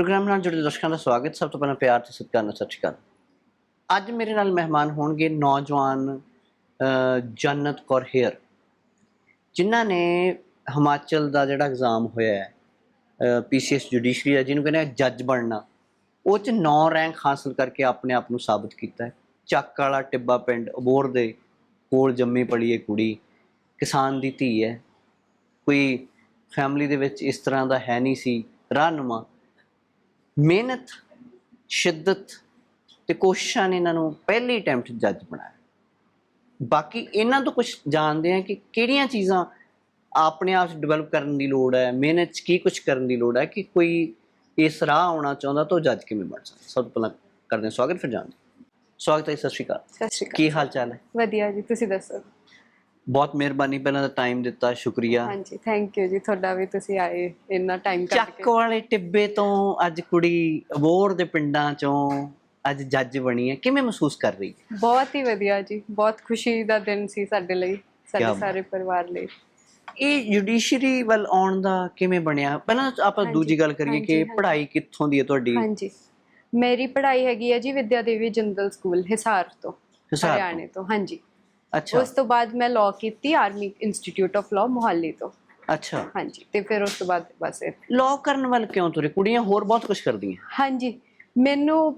Programme ਨਾਲ ਜੁੜੇ ਦਰਸ਼ਕਾਂ ਦਾ ਸਵਾਗਤ। ਸਭ ਤੋਂ ਪਹਿਲਾਂ ਪਿਆਰ ਤੇ ਸਤਿਕਾਰ ਨਾਲ ਸਤਿ ਸ਼੍ਰੀ ਅਕਾਲ। ਅੱਜ ਮੇਰੇ ਨਾਲ ਮਹਿਮਾਨ ਹੋਣਗੇ ਨੌਜਵਾਨ ਜੰਨਤ ਕੌਰ ਹੇਅਰ, ਜਿਨ੍ਹਾਂ ਨੇ ਹਿਮਾਚਲ ਦਾ ਜਿਹੜਾ ਐਗਜ਼ਾਮ ਹੋਇਆ ਹੈ ਪੀਸੀਐਸ ਜੁਡੀਸ਼ਰੀ ਦਾ, ਜਿਹਨੂੰ ਕਹਿੰਦੇ ਜੱਜ ਬਣਨਾ। ਉਹ ਚ 9 ਰੈਂਕ ਹਾਸਲ ਕਰਕੇ ਆਪਣੇ ਆਪ ਨੂੰ ਸਾਬਤ ਕੀਤਾ ਹੈ। ਚੱਕ ਵਾਲਾ ਟਿੱਬਾ ਪਿੰਡ ਅਬੋਰ ਦੇ ਕੋਲ ਜੰਮੀ ਪਲੀ ਹੈ ਕੁੜੀ, ਕਿਸਾਨ ਦੀ ਧੀ ਹੈ। ਕੋਈ ਫੈਮਿਲੀ ਦੇ ਵਿੱਚ ਇਸ ਤਰ੍ਹਾਂ ਦਾ ਹੈ ਨਹੀਂ ਸੀ। ਰਾਹਨੁਮਾ ਮਿਹਨਤ ਸ਼ਿੱਦਤ ਤੇ ਕੋਸ਼ਿਸ਼ਾਂ ਨੇ ਇਹਨਾਂ ਨੂੰ ਪਹਿਲੀ ਅਟੈਂਪਟ ਜੱਜ ਬਣਾਇਆ। ਬਾਕੀ ਇਹਨਾਂ ਤੋਂ ਕੁਝ ਜਾਣਦੇ ਆ ਕਿ ਕਿਹੜੀਆਂ ਚੀਜ਼ਾਂ ਆਪਣੇ ਆਪ ਡਿਵੈਲਪ ਕਰਨ ਦੀ ਲੋੜ ਹੈ ਮਿਹਨਤ ਕੀ ਕੁਝ ਕਰਨ ਦੀ ਲੋੜ ਹੈ ਕਿ ਕੋਈ ਇਸ ਰਾਹ ਆਉਣਾ ਚਾਹੁੰਦਾ ਤਾਂ ਉਹ ਜੱਜ ਕਿਵੇਂ ਬਣ ਸਕਦਾ। ਸਭ ਤੋਂ ਪਹਿਲਾਂ ਕਰਦੇ ਹਾਂ ਸਵਾਗਤ ਫਿਰ ਜਾਣਦੇ। ਸਵਾਗਤ ਹੈ ਸਤਿ ਸ਼੍ਰੀ ਅਕਾਲ। ਸਤਿ ਸ਼੍ਰੀ ਅਕਾਲ। ਕੀ ਹਾਲ ਚਾਲ ਹੈ? ਵਧੀਆ ਜੀ ਤੁਸੀਂ ਦੱਸੋ? ਬਹੁਤ ਮਿਹਰਬਾਨੀ ਪਹਿਲਾਂ ਤਾਂ ਟਾਈਮ ਦਿੱਤਾ ਸ਼ੁਕਰੀਆ। ਹਾਂਜੀ ਥੈਂਕ ਯੂ ਜੀ ਤੁਹਾਡਾ ਵੀ ਤੁਸੀਂ ਆਏ ਇੰਨਾ ਟਾਈਮ ਕੱਢ ਚੱਕ ਕੇ। ਵਾਲੇ ਟਿੱਬੇ ਤੋਂ ਅੱਜ ਕੁੜੀ ਅਬੋਰ ਦੇ ਪਿੰਡਾਂ ਚੋਂ ਅੱਜ ਜੱਜ ਬਣੀ ਹੈ। ਕਿਵੇਂ ਮਹਿਸੂਸ ਕਰ ਰਹੀ? ਹੈ ਬਹੁਤ ਹੀ ਵਧੀਆ ਜੀ ਬਹੁਤ ਖੁਸ਼ੀ ਦਾ ਦਿਨ ਸੀ ਸਾਡੇ ਲਈ ਕਿਆ ਸਾਡੇ ਬਾਤ। ਸਾਰੇ ਪਰਿਵਾਰ ਲਈ। ਇਹ ਜੁਡੀਸ਼ਰੀ ਵੱਲ ਆਉਣ ਦਾ ਕਿਵੇਂ ਬਣਿਆ? ਪਹਿਲਾਂ ਆਪਾਂ ਹਾਂਜੀ, ਦੂਜੀ ਗੱਲ ਕਰੀਏ ਹਾਂਜੀ, ਕਿ ਹਾਂਜੀ। ਪੜ੍ਹਾਈ ਕਿੱਥੋਂ ਦੀ ਹੈ ਤੁਹਾਡੀ? ਹਾਂਜੀ ਮੇਰੀ ਪੜ੍ਹਾਈ ਹੈਗੀ ਹੈ ਜੀ ਵਿਦਿਆ ਦੇਵੀ ਜੰਦਲ ਸਕੂਲ ਹਿਸਾਰ ਤੋਂ ਹਿਸਾਰ ਤੋਂ। ਹਰਿਆਣੇ ਤੋਂ ਹਾਂਜੀ। ਅੱਛਾ। ਉਸ ਤੋਂ ਬਾਅਦ ਮੈਂ ਲਾਅ ਕੀਤੀ army institute of law Mohali ਤੋਂ। ਅੱਛਾ। ਹਾਂਜੀ ਤੇ ਫਿਰ ਉਸ ਤੋਂ ਬਾਅਦ ਬਸ ਇਹ। ਲਾਅ ਕਰਨ ਵੱਲ ਕਿਉਂ ਤੁਰੇ? ਕੁੜੀਆਂ ਹੋਰ ਬਹੁਤ ਕੁਝ ਕਰਦੀਆਂ। ਹਾਂਜੀ ਮੈਨੂੰ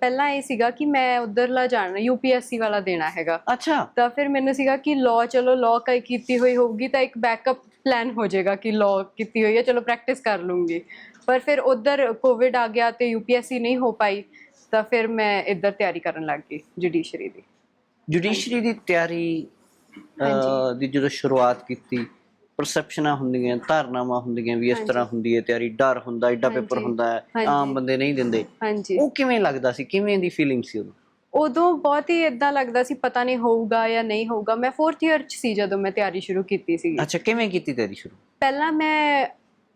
ਪਹਿਲਾਂ ਇਹ ਸੀਗਾ ਕਿ ਮੈਂ ਉਧਰਲਾ ਜਾਣਾ ਯੂਪੀਐਸਸੀ ਵਾਲਾ ਦੇਣਾ ਹੈਗਾ। ਅੱਛਾ। ਤਾਂ ਫਿਰ ਮੈਨੂੰ ਸੀਗਾ ਕਿ ਲਾਅ ਚਲੋ ਲਾਅ ਕਈ ਕੀਤੀ ਹੋਈ ਹੋਊਗੀ ਤਾਂ ਇੱਕ ਬੈਕਅਪ ਪਲਾਨ ਹੋ ਜਾਏਗਾ ਕਿ ਲਾਅ ਕੀਤੀ ਹੋਈ ਹੈ ਚਲੋ ਪ੍ਰੈਕਟਿਸ ਕਰ ਲੂੰਗੀ। ਪਰ ਫਿਰ ਉਧਰ ਕੋਵਿਡ ਆ ਗਿਆ ਤੇ ਯੂਪੀਐਸਸੀ ਨਹੀਂ ਹੋ ਪਾਈ ਤਾਂ ਫਿਰ ਮੈਂ ਇੱਧਰ ਤਿਆਰੀ ਕਰਨ ਲੱਗ ਗਈ ਜੁਡੀਸ਼ਰੀ ਦੀ। ਜੁਡੀਸ਼ਰੀ ਦੀ ਤਿਆਰੀ ਅਹ। ਦੀ ਜਦੋਂ ਸ਼ੁਰੂਆਤ ਕੀਤੀ ਪਰਸੈਪਸ਼ਨਾਂ ਹੁੰਦੀਆਂ ਧਾਰਨਾਵਾਂ ਹੁੰਦੀਆਂ ਵੀ ਇਸ। ਤਰ੍ਹਾਂ ਹੁੰਦੀ ਹੈ ਤਿਆਰੀ ਡਰ ਹੁੰਦਾ ਐਡਾ ਪੇਪਰ। ਹੁੰਦਾ ਹੈ। ਆਮ ਬੰਦੇ ਨਹੀਂ ਦਿੰਦੇ ਹਾਂਜੀ ਉਹ ਕਿਵੇਂ ਲੱਗਦਾ ਸੀ ਕਿਵੇਂ ਦੀ ਫੀਲਿੰਗ ਸੀ ਉਦੋਂ ਉਦੋਂ ਬਹੁਤ ਹੀ ਇਦਾਂ ਲੱਗਦਾ ਸੀ ਪਤਾ ਨਹੀਂ ਹੋਊਗਾ ਜਾਂ ਨਹੀਂ ਹੋਊਗਾ ਮੈਂ 4th ਇਅਰ ਚ ਸੀ ਜਦੋਂ ਮੈਂ ਤਿਆਰੀ ਸ਼ੁਰੂ ਕੀਤੀ ਸੀ ਅੱਛਾ ਕਿਵੇਂ ਕੀਤੀ ਤਿਆਰੀ ਸ਼ੁਰੂ ਪਹਿਲਾਂ ਮੈਂ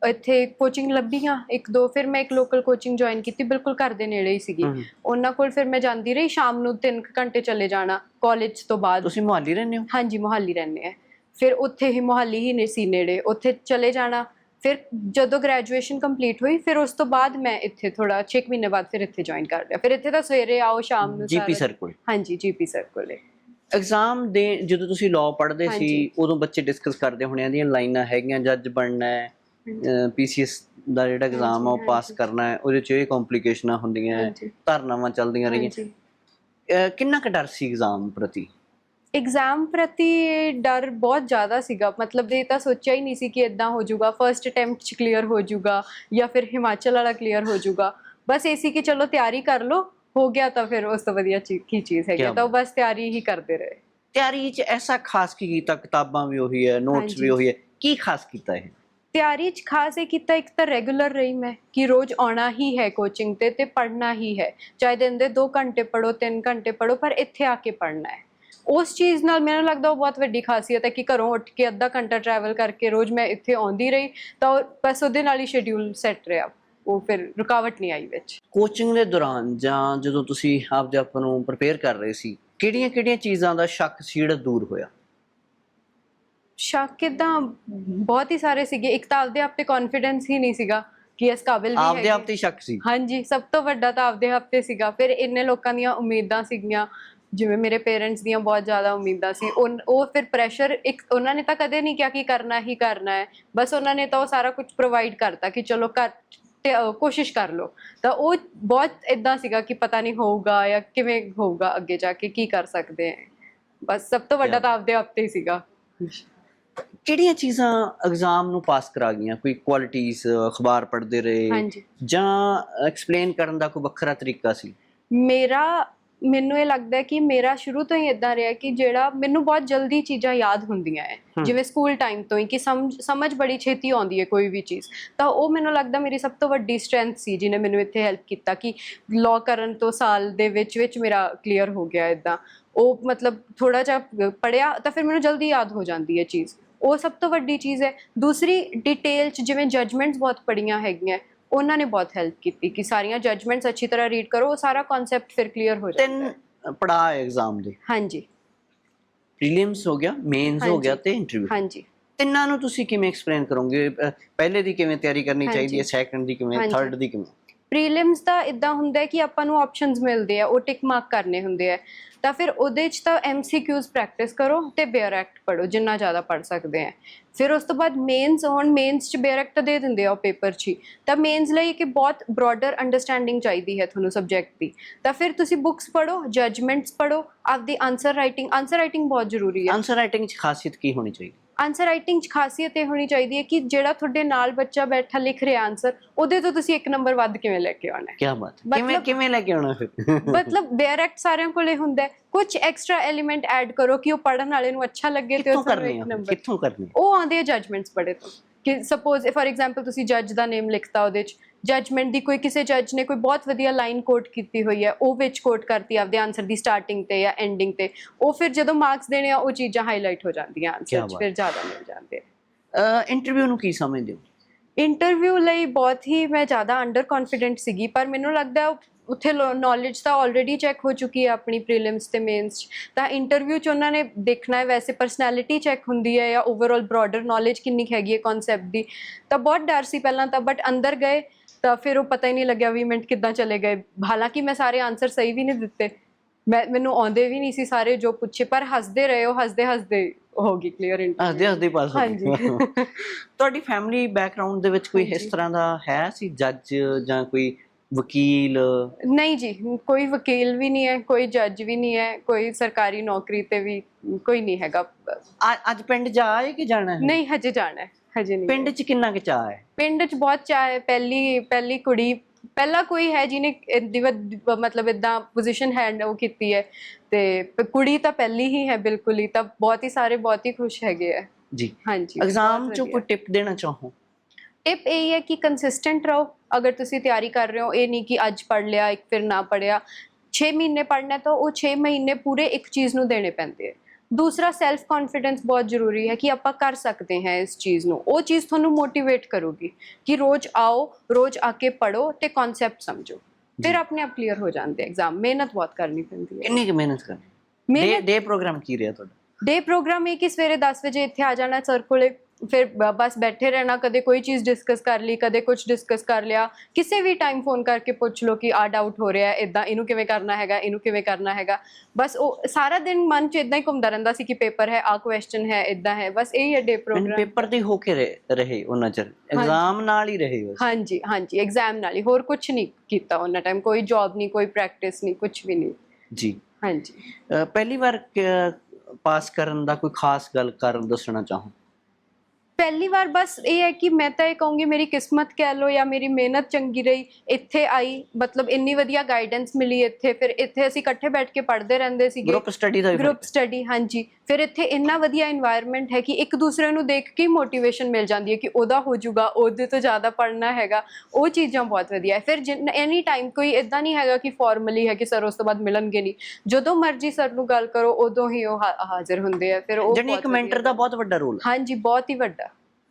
ਇੱਥੇ ਕੋਚਿੰਗ ਲੱਭੀ ਹਾਂ ਇੱਕ ਦੋ ਫਿਰ ਮੈਂ ਇੱਕ ਲੋਕਲ ਕੋਚਿੰਗ ਜੁਆਇਨ ਕੀਤੀ ਬਿਲਕੁਲ ਘਰ ਦੇ ਨੇੜੇ ਹੀ ਸੀਗੀ। ਉਹਨਾਂ ਕੋਲ ਫਿਰ ਮੈਂ ਜਾਂਦੀ ਰਹੀ ਸ਼ਾਮ ਨੂੰ 3 ਘੰਟੇ ਚਲੇ ਜਾਣਾ ਕਾਲਜ ਤੋਂ ਬਾਅਦ। ਤੁਸੀਂ ਮੁਹਾਲੀ ਰਹਿੰਦੇ ਹੋ? ਹਾਂਜੀ ਮੁਹਾਲੀ ਰਹਿੰਦੇ ਆ ਫਿਰ ਉੱਥੇ ਹੀ ਮੁਹਾਲੀ ਹੀ ਨੇ ਸੀ ਨੇੜੇ ਉੱਥੇ ਚਲੇ ਜਾਣਾ। ਫਿਰ ਜਦੋਂ ਗ੍ਰੈਜੂਏਸ਼ਨ ਕੰਪਲੀਟ ਹੋਈ ਫਿਰ ਉਸ ਤੋਂ ਬਾਅਦ ਮੈਂ ਇੱਥੇ ਥੋੜਾ 6 ਮਹੀਨੇ ਬਾਅਦ ਫਿਰ ਇੱਥੇ ਜੁਆਇਨ ਕਰ ਲਿਆ। ਫਿਰ ਇੱਥੇ ਤਾਂ ਸਵੇਰੇ ਆਓ ਸ਼ਾਮ ਨੂੰ ਜੀਪੀ ਸਾਰਾ- ਸਰਕਲ ਹਾਂਜੀ ਜੀਪੀ ਸਰ ਕੋਲੇ। ਐਗਜ਼ਾਮ ਦੇ ਜਦੋਂ ਤੁਸੀਂ ਲਾਅ ਪੜ੍ਹਦੇ ਸੀ। ਉਦੋਂ ਬੱਚੇ ਡਿਸਕਸ ਕਰਦੇ ਹੋਣੇ ਆ ਦੀਆਂ ਲਾਈਨਾਂ ਹੈਗੀਆਂ ਜੱਜ ਬਣਨਾ ਹੈ। ਪੀਸੀਐਸ ਦਾ ਜਿਹੜਾ ਐਗਜ਼ਾਮ ਆ ਉਹ ਪਾਸ। ਕਰਨਾ ਹੈ ਉਹਦੇ ਚ ਇਹ ਕੰਪਲਿਕੇਸ਼ਨਾਂ ਹੁੰਦੀਆਂ ਧਾਰਨਾਵਾਂ ਚੱਲਦੀਆਂ ਰਹੀਆਂ। ਕਿੰਨਾ ਕੁ ਡਰ ਸੀ ਐਗਜ਼ਾਮ ਪ੍ਰਤੀ? ਐਗਜ਼ਾਮ ਪ੍ਰਤੀ ਡਰ ਬਹੁਤ ਜ਼ਿਆਦਾ ਸੀਗਾ। ਮਤਲਬ ਇਹ ਤਾਂ ਸੋਚਿਆ ਹੀ ਨਹੀਂ ਸੀ ਕਿ ਇਦਾਂ ਹੋ ਜਾਊਗਾ। ਫਰਸਟ ਅਟੈਂਪਟ ਚ ਕਲੀਅਰ ਹੋ ਜਾਊਗਾ ਜਾਂ ਫਿਰ ਹਿਮਾਚਲ ਵਾਲਾ ਕਲੀਅਰ ਹੋ ਜਾਊਗਾ। ਬਸ ਇਹ ਸੀ ਕਿ ਚਲੋ ਤਿਆਰੀ ਕਰ ਲਓ ਹੋ ਗਿਆ ਤਾਂ ਫਿਰ ਉਸ ਤੋਂ ਵਧੀਆ ਕੀ ਚੀਜ਼ ਹੈਗੀ ਤਾਂ ਬਸ ਤਿਆਰੀ ਹੀ ਕਰਦੇ ਰਹੇ। ਤਿਆਰੀ ਚ ਐਸਾ ਖਾਸ ਕੀ ਕੀਤਾ? ਕਿਤਾਬਾਂ ਵੀ ਉਹੀ ਹੈ ਨੋਟਸ। ਵੀ ਉਹੀ ਹੈ। ਕੀ ਖਾਸ ਕੀਤਾ ਇਹ? ਤਿਆਰੀ ਚ ਖਾਸ ਇਹ ਕੀਤਾ, ਇੱਕ ਤਾਂ ਰੈਗੂਲਰ ਰਹੀ ਮੈਂ ਕਿ ਰੋਜ਼ ਆਉਣਾ ਹੀ ਹੈ ਕੋਚਿੰਗ ਤੇ ਤੇ ਪੜ੍ਹਨਾ ਹੀ ਹੈ। ਚਾਹੇ ਦਿਨ ਦੇ 2 ਘੰਟੇ ਪੜੋ 3 ਘੰਟੇ ਪੜੋ ਪਰ ਇੱਥੇ ਆ ਕੇ ਪੜ੍ਹਨਾ ਹੈ। ਉਸ ਚੀਜ਼ ਨਾਲ ਮੈਨੂੰ ਲੱਗਦਾ ਉਹ ਬਹੁਤ ਵੱਡੀ ਖਾਸੀਅਤ ਹੈ ਕਿ ਘਰੋਂ ਉੱਠ ਕੇ ਅੱਧਾ ਘੰਟਾ ਟਰੈਵਲ ਕਰਕੇ ਰੋਜ਼ ਮੈਂ ਇੱਥੇ ਆਉਂਦੀ ਰਹੀ, ਤਾਂ ਉਹ- ਬਸ ਉਹਦੇ ਨਾਲ ਹੀ ਸ਼ਡਿਊਲ ਸੈੱਟ ਰਿਹਾ। ਉਹ ਫਿਰ ਰੁਕਾਵਟ ਨਹੀਂ ਆਈ ਵਿੱਚ। ਕੋਚਿੰਗ ਦੇ ਦੌਰਾਨ ਜਾਂ ਜਦੋਂ ਤੁਸੀਂ ਆਪਦੇ ਆਪ ਨੂੰ ਪ੍ਰਪੇਅਰ ਕਰ ਰਹੇ ਸੀ ਕਿਹੜੀਆਂ ਕਿਹੜੀਆਂ ਚੀਜ਼ਾਂ ਦਾ ਸ਼ੱਕ, ਸੀੜ ਦੂਰ ਹੋਇਆ? ਸ਼ੱਕ ਕਿਦਾਂ? ਬਹੁਤ ਹੀ ਸਾਰੇ ਸੀਗੇ। ਇੱਕ ਤਾਂ ਆਪਦੇ ਆਪ ਤੇ ਕੌਨਫੀਡੈਂਸ ਹੀ ਨਹੀਂ ਸੀਗਾ ਕਿ ਇਸ ਕਾਬਿਲ ਵੀ ਆਪਦੇ। ਆਪ ਤੇ ਸ਼ੱਕ ਸੀ। ਹਾਂਜੀ ਸਭ ਤੋਂ ਵੱਡਾ ਤਾਂ ਆਪਦੇ ਹੱਥੇ ਸੀਗਾ। ਫਿਰ ਇੰਨੇ ਲੋਕਾਂ ਦੀਆਂ ਉਮੀਦਾਂ ਸੀਗੀਆਂ ਜਿਵੇਂ ਮੇਰੇ ਪੇਰੈਂਟਸ ਦੀਆਂ ਬਹੁਤ ਜ਼ਿਆਦਾ ਉਮੀਦਾਂ ਸੀ। ਉਹ ਫਿਰ ਪ੍ਰੈਸ਼ਰ ਇੱਕ ਉਹਨਾਂ ਨੇ ਤਾਂ ਕਦੇ ਨਹੀਂ ਕਿਹਾ ਕਿ ਕਰਨਾ ਹੀ ਕਰਨਾ ਹੈ। ਬਸ ਉਹਨਾਂ ਨੇ ਤਾਂ ਉਹ ਸਾਰਾ ਕੁਝ ਪ੍ਰੋਵਾਈਡ ਕਰਤਾ ਕਿ ਚਲੋ ਕਰ ਤੇ ਕੋਸ਼ਿਸ਼ ਕਰ ਲਓ। ਤਾਂ ਉਹ ਬਹੁਤ ਇਦਾਂ ਸੀਗਾ ਕਿ ਪਤਾ ਨਹੀਂ ਹੋਊਗਾ ਜਾਂ ਕਿਵੇਂ ਹੋਊਗਾ ਅੱਗੇ ਜਾ ਕੇ ਕੀ ਕਰ ਸਕਦੇ ਹਾਂ। ਬਸ ਸਭ ਤੋਂ ਵੱਡਾ ਤਾਂ ਆਪਦੇ ਆਪ ਤੇ ਹੀ ਸੀਗਾ। ਕਿਹੜੀਆਂ ਚੀਜ਼ਾਂ ਐਗਜ਼ਾਮ ਨੂੰ ਪਾਸ ਕਰਾ ਗਈਆਂ? ਕੋਈ ਕੁਆਲਿਟੀਆਂ ਅਖਬਾਰ ਪੜ੍ਹਦੇ ਰਹੇ? ਜਾਂ ਐਕਸਪਲੇਨ ਕਰਨ ਦਾ ਕੋਈ ਵੱਖਰਾ ਤਰੀਕਾ ਸੀ? ਮੇਰਾ ਮੈਨੂੰ ਇਹ ਲੱਗਦਾ ਕਿ ਮੇਰਾ ਸ਼ੁਰੂ ਤੋਂ ਹੀ ਇਦਾਂ ਰਿਹਾ ਕਿ ਜਿਹੜਾ ਮੈਨੂੰ ਬਹੁਤ ਜਲਦੀ ਚੀਜ਼ਾਂ ਯਾਦ ਹੁੰਦੀਆਂ ਹੈ। ਹਮ। ਜਿਵੇਂ ਸਕੂਲ ਟਾਈਮ ਤੋਂ ਹੀ ਕਿ ਸਮਝ ਸਮਝ ਬੜੀ ਛੇਤੀ ਆਉਂਦੀ ਹੈ ਕੋਈ ਵੀ ਚੀਜ਼। ਤਾਂ ਉਹ ਮੈਨੂੰ ਲੱਗਦਾ ਮੇਰੀ ਸਭ ਤੋਂ ਵੱਡੀ ਸਟਰੈਂਥ ਸੀ ਜਿਹਨੇ ਮੈਨੂੰ ਇੱਥੇ ਹੈਲਪ ਕੀਤਾ ਕਿ ਲਾਅ ਕਰਨ ਤੋਂ ਸਾਲ ਦੇ ਵਿੱਚ ਵਿੱਚ ਮੇਰਾ ਕਲੀਅਰ ਹੋ ਗਿਆ ਇਦਾਂ ਉਹ ਮਤਲਬ ਥੋੜਾ ਜਿਹਾ ਪੜਿਆ ਤਾਂ ਫਿਰ ਮੈਨੂੰ ਜਲਦੀ ਯਾਦ ਹੋ ਜਾਂਦੀ ਹੈ ਚੀਜ਼। ਉਹ ਸਭ ਤੋਂ ਵੱਡੀ ਚੀਜ਼ ਹੈ। ਦੂਸਰੀ ਡਿਟੇਲ ਚ ਜਿਵੇਂ ਜਜਮੈਂਟਸ ਬਹੁਤ ਪੜੀਆਂ ਹੈਗੀਆਂ ਉਹਨਾਂ ਨੇ ਬਹੁਤ ਹੈਲਪ ਕੀਤੀ ਕਿ ਸਾਰੀਆਂ ਜਜਮੈਂਟਸ ਅੱਛੀ ਤਰ੍ਹਾਂ ਰੀਡ ਕਰੋ ਉਹ ਸਾਰਾ ਕਨਸੈਪਟ ਫਿਰ ਕਲੀਅਰ ਹੋ ਜਾਂਦਾ ਹੈ। ਤਿੰਨ ਪੜਾਅ ਐਗਜ਼ਾਮ ਦੇ। ਹਾਂਜੀ। ਪ੍ਰੀਲਿਮਸ ਹੋ ਗਿਆ ਮੇਨਸ ਹੋ। ਗਿਆ ਤੇ ਇੰਟਰਵਿਊ ਹਾਂਜੀ। ਤਿੰਨਾਂ ਨੂੰ ਤੁਸੀਂ ਕਿਵੇਂ ਐਕਸਪਲੇਨ ਕਰੋਗੇ? ਪਹਿਲੇ ਦੀ ਕਿਵੇਂ ਤਿਆਰੀ ਕਰਨੀ। ਚਾਹੀਦੀ ਹੈ ਸੈਕੰਡ ਦੀ ਕਿਵੇਂ। ਥਰਡ ਦੀ ਕਿਵੇਂ? ਪ੍ਰੀਲਿਮਸ ਦਾ ਇਦਾਂ ਹੁੰਦਾ ਹੈ ਕਿ ਆਪਾਂ ਨੂੰ ਆਪਸ਼ਨਸ ਮਿਲਦੇ ਆ, ਉਹ ਟਿਕ ਮਾਰਕ ਕਰਨੇ ਹੁੰਦੇ ਆ। ਤਾਂ ਫਿਰ ਉਹਦੇ ਚ ਤਾਂ ਐਮਸੀਕਿਊਜ਼ ਪ੍ਰੈਕਟਿਸ ਕਰੋ ਤੇ ਬੇਅਰ ਐਕਟ ਪੜੋ ਜਿੰਨਾ ਜ਼ਿਆਦਾ ਪੜ ਸਕਦੇ ਆ। ਫਿਰ ਉਸ ਤੋਂ ਬਾਅਦ ਮੇਨਸ ਹੁਣ ਮੇਨਸ ਚ ਬੇਅਰ ਐਕਟ ਦੇ ਦਿੰਦੇ ਆ ਉਹ ਪੇਪਰ 'ਚ ਹੀ। ਤਾਂ ਮੇਨਸ ਲਈ ਕਿ ਬਹੁਤ ਬ੍ਰੌਡਰ ਅੰਡਰਸਟੈਂਡਿੰਗ ਚਾਹੀਦੀ ਹੈ ਤੁਹਾਨੂੰ ਸਬਜੈਕਟ ਦੀ। ਤਾਂ ਫਿਰ ਤੁਸੀਂ ਬੁੱਕਸ ਪੜੋ ਜਜਮੈਂਟਸ ਪੜੋ ਆਪਦੀ ਆਨਸਰ ਰਾਈਟਿੰਗ ਆਨਸਰ ਰਾਈਟਿੰਗ ਬਹੁਤ ਜ਼ਰੂਰੀ ਹੈ। ਆਨਸਰ ਰਾਈਟਿੰਗ 'ਚ ਖਾਸੀਅਤ ਕੀ ਹੋਣੀ ਚਾਹੀਦੀ? ਆਨਸਰ ਰਾਈਟਿੰਗ 'ਚ ਖਾਸੀਅਤ ਇਹ ਹੋਣੀ ਚਾਹੀਦੀ ਹੈ ਕਿ ਜਿਹੜਾ ਤੁਹਾਡੇ ਨਾਲ ਬੱਚਾ ਬੈਠਾ ਲਿਖ ਰਿਹਾ ਆਨਸਰ ਉਹਦੇ ਤੋਂ ਤੁਸੀਂ ਇੱਕ ਨੰਬਰ ਵੱਧ ਕਿਵੇਂ ਲੈ ਕੇ ਆਉਣਾ ਹੈ? ਕੀ ਬਾਤ। ਕਿਵੇਂ ਕਿਵੇਂ ਲੈ ਕੇ ਆਉਣਾ ਫਿਰ? ਮਤਲਬ ਬੇਅਰ ਐਕਟ ਸਾਰਿਆਂ ਕੋਲੇ ਹੁੰਦਾ ਹੈ। ਕੁਝ ਐਕਸਟਰਾ ਐਲੀਮੈਂਟ ਐਡ ਕਰੋ ਕਿ ਉਹ ਪੜਨ ਵਾਲੇ ਨੂੰ ਅੱਛਾ ਲੱਗੇ ਤੇ ਉਸ ਨੂੰ ਕਿੱਥੋਂ ਕਰਨੀ? ਉਹ ਆਉਂਦੇ ਜਜਮੈਂਟਸ ਪੜੇ ਤੋਂ। ਕਿ ਸਪੋਜ਼ ਫॉर ਐਗਜ਼ਾਮਪਲ ਤੁਸੀਂ ਜੱਜ ਦਾ ਨੇਮ ਲਿਖਤਾ ਉਹਦੇ ਚ। ਜਜਮੈਂਟ ਦੀ ਕੋਈ ਕਿਸੇ ਜੱਜ ਨੇ ਕੋਈ ਬਹੁਤ ਵਧੀਆ ਲਾਈਨ ਕੋਟ ਕੀਤੀ ਹੋਈ ਹੈ ਉਹ ਵਿੱਚ ਕੋਟ ਕਰਤੀ ਆਪਦੇ ਆਨਸਰ ਦੀ ਸਟਾਰਟਿੰਗ ਤੇ ਜਾਂ ਐਂਡਿੰਗ ਤੇ। ਉਹ ਫਿਰ ਜਦੋਂ ਮਾਰਕਸ ਦੇਣੇ ਆ ਉਹ ਚੀਜ਼ਾਂ ਹਾਈਲਾਈਟ ਹੋ ਜਾਂਦੀਆਂ ਆਨਸਰ ਚ। ਫਿਰ ਜ਼ਿਆਦਾ ਮਿਲ ਜਾਂਦੇ ਆ। ਇੰਟਰਵਿਊ ਨੂੰ ਕੀ ਸਮਝਦੇ ਹੋ? ਇੰਟਰਵਿਊ ਲਈ ਬਹੁਤ ਹੀ ਮੈਂ ਜ਼ਿਆਦਾ ਅੰਡਰ ਕੌਨਫੀਡੈਂਟ ਸੀਗੀ ਪਰ ਮੈਨੂੰ ਲੱਗਦਾ ਉੱਥੇ ਨੌਲੇਜ ਤਾਂ ਆਲਰੇਡੀ ਚੈੱਕ ਹੋ ਚੁੱਕੀ ਹੈ ਆਪਣੀ ਪ੍ਰੀਲਿਮਸ ਤੇ ਮੇਨਸ ਤਾਂ ਇੰਟਰਵਿਊ ਚ ਉਹਨਾਂ ਨੇ ਦੇਖਣਾ ਹੈ ਵੈਸੇ ਪਰਸਨੈਲਿਟੀ ਚੈੱਕ ਹੁੰਦੀ ਹੈ ਜਾਂ ਓਵਰਆਲ ਬ੍ਰੌਡਰ ਨੌਲੇਜ ਕਿੰਨੀ ਹੈਗੀ ਹੈ ਕਨਸੈਪਟ ਦੀ। ਤਾਂ ਬਹੁਤ ਡਰ ਸੀ ਪਹਿਲਾਂ ਤਾਂ ਬਟ ਅੰਦਰ ਗਏ ਤਾਂ ਫਿਰ ਉਹ ਪਤਾ ਹੀ ਨਹੀਂ ਲੱਗਿਆ 20 ਮਿੰਟ ਕਿੱਦਾਂ ਚਲੇ ਗਏ। ਹਾਲਾਂਕਿ ਮੈਂ ਸਾਰੇ ਆਨਸਰ ਸਹੀ ਵੀ ਨਹੀਂ ਦਿੱਤੇ। ਮੈਂ ਮੈਨੂੰ ਆਉਂਦੇ ਵੀ ਨਹੀਂ ਸੀ ਸਾਰੇ ਜੋ ਪੁੱਛੇ ਪਰ ਹੱਸਦੇ ਰਹੇ ਉਹ ਹੱਸਦੇ ਹੱਸਦੇ ਹੋ ਗਈ ਕਲੀਅਰ ਇੰਟਰਵਿਊ ਹੱਸਦੇ ਹੱਸਦੇ ਪਾਸ ਹੋ ਗਏ। ਤੁਹਾਡੀ ਫੈਮਿਲੀ ਬੈਕਗ੍ਰਾਉਂਡ ਦੇ ਵਿੱਚ ਕੋਈ ਇਸ। ਤਰ੍ਹਾਂ ਦਾ ਹੈ ਸੀ ਜੱਜ ਜਾਂ ਕੋਈ ਵਕੀਲ? ਨਹੀਂ ਜੀ ਕੋਈ ਵਕੀਲ ਵੀ ਨਹੀਂ ਹੈ ਕੋਈ ਜੱਜ ਵੀ ਨਹੀਂ ਹੈ ਕੋਈ ਸਰਕਾਰੀ ਨੌਕਰੀ ਤੇ ਵੀ ਕੋਈ ਨਹੀਂ ਹੈਗਾ। ਅੱਜ ਪਿੰਡ ਜਾ ਆਏ ਕਿ ਜਾਣਾ ਹੈ? ਨਹੀਂ ਹਜੇ ਜਾਣਾ ਹੈ। ਹਜੇ ਨਹੀਂ ਪਿੰਡ 'ਚ ਕਿੰਨਾ ਕੁ ਚਾਹ ਹੈ? ਪਿੰਡ 'ਚ ਬਹੁਤ ਚਾਹ ਹੈ। ਪਹਿਲੀ ਪਹਿਲੀ ਕੁੜੀ ਪਹਿਲਾ ਕੋਈ ਹੈ ਜਿਹਨੇ ਇਹਦੀ ਵ- ਮਤਲਬ ਇਦਾਂ ਪੋਜੀਸ਼ਨ ਹੈਂਡ ਉਹ ਕੀਤੀ ਹੈ। ਤੇ ਪ- ਕੁੜੀ ਤਾਂ ਪਹਿਲੀ ਹੀ ਹੈ ਬਿਲਕੁਲ ਹੀ ਤਾਂ ਬਹੁਤ ਹੀ ਸਾਰੇ ਬਹੁਤ ਹੀ ਖੁਸ਼ ਹੈਗੇ ਆ। ਜੀ। ਹਾਂਜੀ ਐਗਜ਼ਾਮ 'ਚ ਕੋਈ ਟਿਪ ਦੇਣਾ ਚਾਹੋ? ਟਿਪ ਇਹ ਹੈ ਕਿ ਕੰਸਿਸਟੈਂਟ ਰਹੋ। ਅਗਰ ਤੁਸੀਂ ਤਿਆਰੀ ਕਰ ਰਹੇ ਹੋ ਇਹ ਨਹੀਂ ਕਿ ਅੱਜ ਪੜ ਲਿਆ ਇੱਕ ਫਿਰ ਨਾ ਪੜਿਆ 6 ਮਹੀਨੇ ਪੜਨਾ ਤਾਂ ਉਹ 6 ਮਹੀਨੇ ਪੂਰੇ ਇੱਕ ਚੀਜ਼ ਨੂੰ ਦੇਣੇ ਪੈਂਦੇ ਆ। ਦੂਸਰਾ ਸੈਲਫ ਕੌਨਫੀਡੈਂਸ ਬਹੁਤ ਜ਼ਰੂਰੀ ਹੈ ਕਿ ਆਪਾਂ ਕਰ ਸਕਦੇ ਹਾਂ ਇਸ ਚੀਜ਼ ਨੂੰ। ਉਹ ਚੀਜ਼ ਤੁਹਾਨੂੰ ਮੋਟੀਵੇਟ ਕਰੂਗੀ ਕਿ ਰੋਜ਼ ਆਓ ਰੋਜ਼ ਆ ਕੇ ਪੜੋ ਤੇ ਕਨਸੈਪਟ ਸਮਝੋ। ਫਿਰ ਆਪਣੇ ਆਪ ਕਲੀਅਰ ਹੋ ਜਾਂਦੇ ਐਗਜ਼ਾਮ ਮਿਹਨਤ ਬਹੁਤ ਕਰਨੀ ਪੈਂਦੀ ਹੈ। ਕਿੰਨੀ ਕੁ ਮਿਹਨਤ ਕਰਨੀ? ਡੇ ਡੇ ਪ੍ਰੋਗਰਾਮ ਕੀ ਰਿਹਾ ਤੁਹਾਡਾ? ਡੇ ਪ੍ਰੋਗਰਾਮ ਇਹ ਕਿ ਸਵੇਰੇ 10 ਵਜੇ ਇੱਥੇ ਆ ਜਾਣਾ ਸਰ ਕੋਲੇ ਫਿਰ ਬਸ ਬੈਠੇ ਰਹਿਣਾ ਕਦੇ ਕੋਈ ਚੀਜ਼ ਡਿਸਕਸ ਕਰ ਲਈ ਕਦੇ ਕੁਝ ਡਿਸਕਸ ਕਰ ਲਿਆ। ਕਿਸੇ ਵੀ ਟਾਈਮ ਫੋਨ ਕਰਕੇ ਪੁੱਛ ਲਓ ਕਿ ਆ ਡਾਊਟ ਹੋ ਰਿਹਾ ਹੈ ਇਦਾਂ ਇਹਨੂੰ ਕਿਵੇਂ ਕਰਨਾ ਹੈਗਾ ਇਹਨੂੰ ਕਿਵੇਂ ਕਰਨਾ ਹੈਗਾ। ਬਸ ਉਹ ਸਾਰਾ ਦਿਨ ਮਨ 'ਚ ਇਦਾਂ ਹੀ ਘੁੰਮਦਾ ਰਹਿੰਦਾ ਸੀ ਕਿ ਪੇਪਰ ਹੈ ਆ ਕੁਐਸਚਨ ਹੈ ਇਦਾਂ ਹੈ ਬਸ ਇਹੀ ਹੈ ਡੇ ਪ੍ਰੋਗਰਾਮ ਪੇਪਰ ਤੇ ਹੋ ਕੇ ਰਹੇ- ਉਹਨਾਂ ਚਿਰ। ਐਗਜ਼ਾਮ ਨਾਲ ਹੀ ਰਹੇ ਬਸ। ਹਾਂਜੀ ਹਾਂਜੀ ਐਗਜ਼ਾਮ ਨਾਲ ਹੀ। ਹੋਰ ਕੁਝ ਨਹੀਂ ਕੀਤਾ ਉਹਨਾਂ ਟਾਈਮ ਕੋਈ ਜੌਬ ਨਹੀਂ ਕੋਈ ਪ੍ਰੈਕਟਿਸ ਨਹੀਂ ਕੁਝ ਵੀ ਨਹੀਂ। ਜੀ। ਹਾਂਜੀ। ਪਹਿਲੀ ਵਾਰ ਪਾਸ ਕਰਨ ਦਾ ਕੋਈ ਖਾਸ ਗੱਲ ਕਰਨ ਦੱਸਣਾ ਚਾਹੋ? ਪਹਿਲੀ ਵਾਰ ਬਸ ਇਹ ਹੈ ਕਿ ਮੈਂ ਤਾਂ ਇਹ ਕਹੂੰਗੀ ਮੇਰੀ ਕਿਸਮਤ ਕਹਿ ਲਓ ਜਾਂ ਮੇਰੀ ਮਿਹਨਤ ਚੰਗੀ ਰਹੀ ਇੱਥੇ ਆਈ ਮਤਲਬ ਇੰਨੀ ਵਧੀਆ ਗਾਈਡੈਂਸ ਮਿਲੀ ਇੱਥੇ ਫਿਰ ਇੱਥੇ ਅਸੀਂ ਇਕੱਠੇ ਬੈਠ ਕੇ ਪੜ੍ਹਦੇ ਰਹਿੰਦੇ ਸੀਗੇ। ਗਰੁੱਪ ਸਟੱਡੀ ਦਾ ਗਰੁੱਪ ਸਟੱਡੀ ਹਾਂਜੀ। ਫਿਰ ਇੱਥੇ ਇੰਨਾ ਵਧੀਆ এনवायरमेंट ਹੈ ਕਿ ਇੱਕ ਦੂਸਰੇ ਨੂੰ ਦੇਖ ਕੇ ਮੋਟੀਵੇਸ਼ਨ ਮਿਲ ਜਾਂਦੀ ਹੈ ਕਿ ਉਹਦਾ ਹੋ ਜਾਊਗਾ ਉਹਦੇ ਤੋਂ ਜ਼ਿਆਦਾ ਪੜਨਾ ਹੈਗਾ ਉਹ ਚੀਜ਼ਾਂ ਬਹੁਤ ਵਧੀਆ ਹੈ। ਫਿਰ ਐਨੀ ਟਾਈਮ ਕੋਈ ਇਦਾਂ ਨਹੀਂ ਹੈਗਾ ਕਿ ਫਾਰਮਲੀ ਹੈ ਕਿ ਸਰ ਉਸ ਤੋਂ ਬਾਅਦ ਮਿਲਣਗੇ ਨਹੀਂ। ਜਦੋਂ ਮਰਜ਼ੀ ਸਰ ਨੂੰ ਗੱਲ ਕਰੋ ਉਦੋਂ ਹੀ ਉਹ ਹਾਜ਼ਰ ਹੁੰਦੇ ਆ ਫਿਰ ਉਹ ਜਾਨੀ ਇੱਕ ਮੈਂਟਰ ਦਾ ਬਹੁਤ ਵੱਡਾ ਰੋਲ ਹੈ। ਹਾਂਜੀ ਬਹੁਤ ਹੀ ਵੱਡਾ।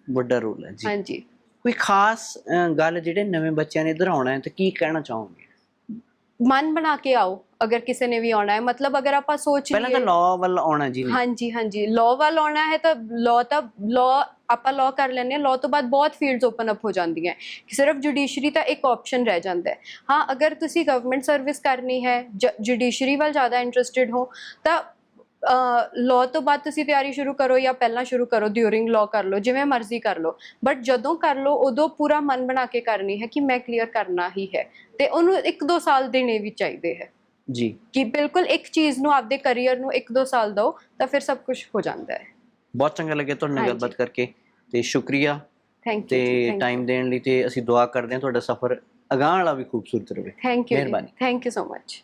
ਵੱਡਾ ਰੋਲ ਹੈ ਜੀ। ਹਾਂਜੀ। ਕੋਈ ਖਾਸ ਗੱਲ ਜਿਹੜੇ ਨਵੇਂ ਬੱਚਿਆਂ ਨੇ ਇਧਰ ਆਉਣਾ ਹੈ ਤਾਂ ਕੀ ਕਹਿਣਾ ਚਾਹੋਗੇ? ਮਨ ਬਣਾ ਕੇ ਆਓ ਅਗਰ ਕਿਸੇ ਨੇ ਵੀ ਆਉਣਾ ਹੈ। ਮਤਲਬ ਅਗਰ ਆਪਾਂ ਸੋਚ ਪਹਿਲਾਂ ਤਾਂ ਲਈਏ ਲਾਅ ਵੱਲ ਆਉਣਾ ਜੀ। ਹਾਂਜੀ ਹਾਂਜੀ। ਲਾਅ ਵੱਲ ਆਉਣਾ ਹੈ ਤਾਂ ਲਾਅ ਤਾਂ ਲਾਅ ਆਪਾਂ ਲਾਅ ਕਰ ਲੈਂਦੇ ਹਾਂ। ਲਾਅ ਤੋਂ ਬਾਅਦ ਬਹੁਤ ਫੀਲਡਸ ਓਪਨ ਅਪ ਹੋ ਜਾਂਦੀਆਂ ਕਿ ਸਿਰਫ ਜੁਡੀਸ਼ਰੀ ਤਾਂ ਇੱਕ ਆਪਸ਼ਨ ਰਹਿ ਜਾਂਦਾ ਹੈ। ਹਾਂ ਅਗਰ ਤੁਸੀਂ ਗਵਰਨਮੈਂਟ ਸਰਵਿਸ ਕਰਨੀ ਹੈ ਜੁਡੀਸ਼ਰੀ ਵੱਲ ਜ਼ਿਆਦਾ ਇੰਟਰਸਟਿਡ ਹੋ ਤਾਂ ਲਾਅ ਤੋਂ ਬਾਅਦ ਤੁਸੀਂ ਤਿਆਰੀ ਸ਼ੁਰੂ ਕਰੋ ਜਾਂ ਪਹਿਲਾਂ ਸ਼ੁਰੂ ਕਰੋ ਡਿਊਰਿੰਗ ਲਾਅ ਕਰ ਲਓ ਜਿਵੇਂ ਮਰਜ਼ੀ ਕਰ ਲਓ। ਬਟ ਜਦੋਂ ਕਰ ਲਓ ਉਦੋਂ ਪੂਰਾ ਮਨ ਬਣਾ ਕੇ ਕਰਨੀ ਹੈ ਕਿ ਮੈਂ ਕਲੀਅਰ ਕਰਨਾ ਹੀ ਹੈ। ਤੇ ਉਹਨੂੰ 1-2 ਸਾਲ ਦੇਣੇ ਵੀ ਚਾਹੀਦੇ ਹੈ। ਜੀ। ਕਿ ਬਿਲਕੁਲ ਇੱਕ ਚੀਜ਼ ਨੂੰ ਆਪਦੇ ਕੈਰੀਅਰ ਨੂੰ 1-2 ਸਾਲ ਦਿਓ ਤਾਂ ਫਿਰ ਸਭ ਕੁਝ ਹੋ ਜਾਂਦਾ ਹੈ। ਬਹੁਤ ਚੰਗਾ ਲੱਗਿਆ ਤੁਹਾਡੇ ਨਾਲ ਹਾਂਜੀ। ਗੱਲਬਾਤ ਕਰਕੇ। ਤੇ ਸ਼ੁਕਰੀਆ। ਥੈਂਕ ਯੂ ਤੇ ਟਾਈਮ ਦੇਣ ਲਈ ਤੇ ਅਸੀਂ ਦੁਆ ਕਰਦੇ ਹਾਂ ਤੁਹਾਡਾ ਸਫ਼ਰ ਅਗਾਂਹ ਵਾਲਾ ਵੀ ਖੂਬਸੂਰਤ ਰਹੇ। ਥੈਂਕ ਯੂ ਮਿਹਰਬਾਨੀ। Thank you so much